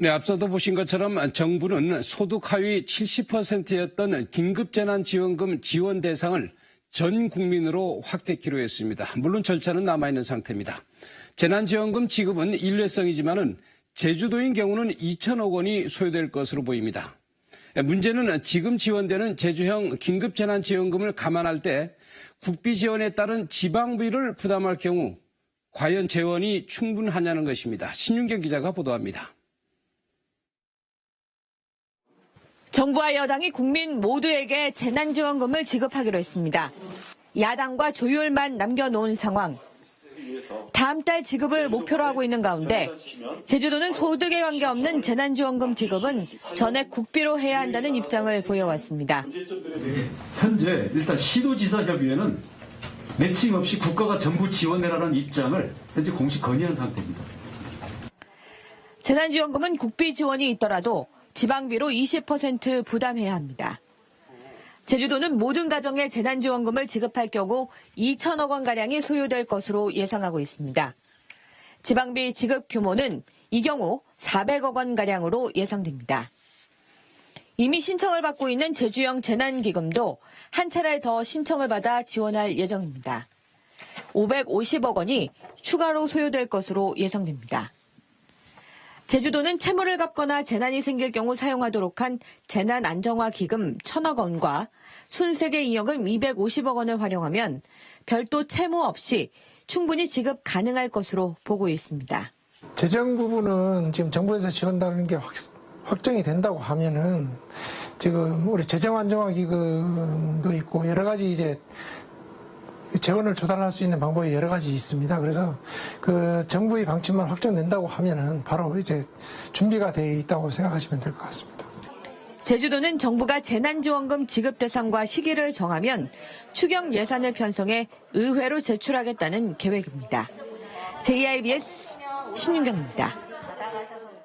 네, 앞서도 보신 것처럼 정부는 소득 하위 70%였던 긴급재난지원금 지원 대상을 전 국민으로 확대키로 했습니다. 물론 절차는 남아있는 상태입니다. 재난지원금 지급은 일회성이지만은 제주도인 경우는 2천억 원이 소요될 것으로 보입니다. 문제는 지금 지원되는 제주형 긴급재난지원금을 감안할 때 국비 지원에 따른 지방비를 부담할 경우 과연 재원이 충분하냐는 것입니다. 신윤경 기자가 보도합니다. 정부와 여당이 국민 모두에게 재난지원금을 지급하기로 했습니다. 야당과 조율만 남겨놓은 상황. 다음 달 지급을 목표로 하고 있는 가운데 제주도는 소득에 관계없는 재난지원금 지급은 전액 국비로 해야 한다는 입장을 보여왔습니다. 현재 일단 시도지사 협의회는 매칭 없이 국가가 전부 지원해라는 입장을 현재 공식 건의한 상태입니다. 재난지원금은 국비 지원이 있더라도 지방비로 20% 부담해야 합니다. 제주도는 모든 가정에 재난지원금을 지급할 경우 2천억 원가량이 소요될 것으로 예상하고 있습니다. 지방비 지급 규모는 이 경우 400억 원가량으로 예상됩니다. 이미 신청을 받고 있는 제주형 재난기금도 한 차례 더 신청을 받아 지원할 예정입니다. 550억 원이 추가로 소요될 것으로 예상됩니다. 제주도는 채무를 갚거나 재난이 생길 경우 사용하도록 한 재난 안정화 기금 1천억 원과 순세계 잉여금 250억 원을 활용하면 별도 채무 없이 충분히 지급 가능할 것으로 보고 있습니다. 재정 부분은 지금 정부에서 지원다는 게 확, 확정이 된다고 하면은 지금 우리 재정 안정화 기금도 있고 여러 가지 이제 재원을 조달할 수 있는 방법이 여러 가지 있습니다. 그래서 그 정부의 방침만 확정된다고 하면은 바로 이제 준비가 돼 있다고 생각하시면 될 것 같습니다. 제주도는 정부가 재난지원금 지급 대상과 시기를 정하면 추경 예산을 편성해 의회로 제출하겠다는 계획입니다. JIBS 신윤경입니다.